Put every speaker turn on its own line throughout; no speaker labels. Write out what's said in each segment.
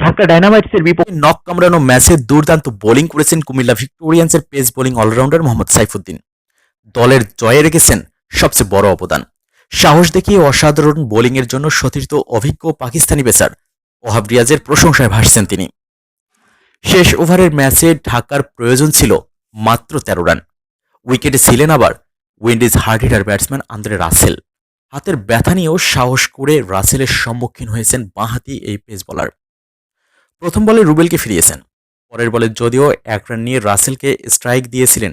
ঢাকা ডায়নামাইটসের বিপক্ষে নক কামড়ানো ম্যাচে দুর্দান্ত বোলিং করেছেন Comilla ভিক্টোরিয়ান্সের pace bowling allrounder Mohammad Saifuddin. দলের জয়ে রেখেছেন সবচেয়ে বড় অবদান। সাহস দেখিয়ে অসাধারণ বোলিংয়ের জন্য সতীর্থ অভিজ্ঞ পাকিস্তানি পেসার ওহাব রিয়াজের প্রশংসায় ভাসছেন তিনি। শেষ ওভারের ম্যাচে ঢাকার প্রয়োজন ছিল মাত্র তেরো রান। উইকেটে ছিলেন আবার Windies hard hitter batsman Andre Russell. হাতের ব্যথা নিয়েও সাহস করে রাসেলের সম্মুখীন হয়েছেন বাঁহাতি এই পেস বলার প্রথম বলে রুবেলকে ফিরিয়েছেন। পরের বলে যদিও এক রান নিয়ে রাসেলকে স্ট্রাইক দিয়েছিলেন,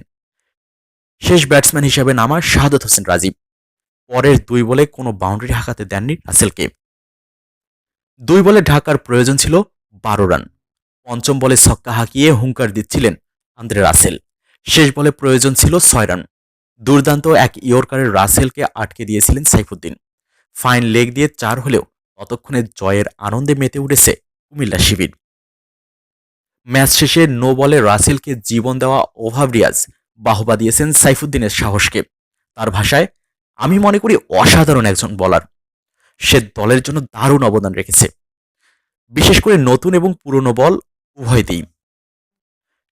শেষ ব্যাটসম্যান হিসেবে নামা শাহাদত হোসেন রাজীব। পরের দুই বলে কোনো বাউন্ডারি হাঁকাতে দেননি রাসেলকে। দুই বলে ঢাকার প্রয়োজন ছিল বারো রান। পঞ্চম বলে ছক্কা হাঁকিয়ে হুঙ্কার দিচ্ছিলেন আন্দ্রে রাসেল। শেষ বলে প্রয়োজন ছিল ছয় রান। দুর্দান্ত এক ইয়র্কারের রাসেলকে আটকে দিয়েছিলেন সাইফুদ্দিন। ফাইন লেগ দিয়ে চার হলেও ততক্ষণে জয়ের আনন্দে মেতে উঠেছে কুমিল্লা শিবির। ম্যাচ শেষে নো বলে রাসেলকে জীবন দেওয়া ওভাব রিয়াজ বাহবা দিয়েছেন সাইফুদ্দিনের সাহসকে। তার ভাষায়, আমি মনে করি অসাধারণ একজন বলার। সে দলের জন্য দারুণ অবদান রেখেছে। বিশেষ করে নতুন এবং পুরনো বল উভয় উভয়তেই।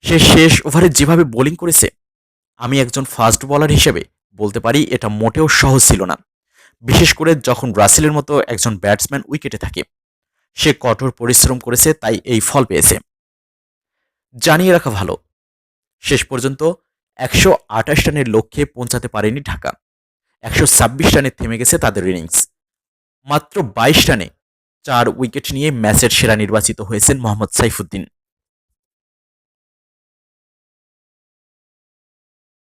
সে শেষ ওভারে যেভাবে বোলিং করেছে, আমি একজন ফাস্ট বলার হিসেবে বলতে পারি এটা মোটেও সহজ ছিল না। বিশেষ করে যখন রাসেলের মতো একজন ব্যাটসম্যান উইকেটে থাকে। সে কঠোর পরিশ্রম করেছে, তাই এই ফল পেয়েছে। জানিয়ে রাখা ভালো, শেষ পর্যন্ত একশো আঠাশ রানের লক্ষ্যে পৌঁছাতে পারেনি ঢাকা। একশো ছাব্বিশ রানে থেমে গেছে তাদের ইনিংস। মাত্র বাইশ রানে চার উইকেট নিয়ে ম্যাচের সেরা নির্বাচিত হয়েছেন মোহাম্মদ সাইফুদ্দিন।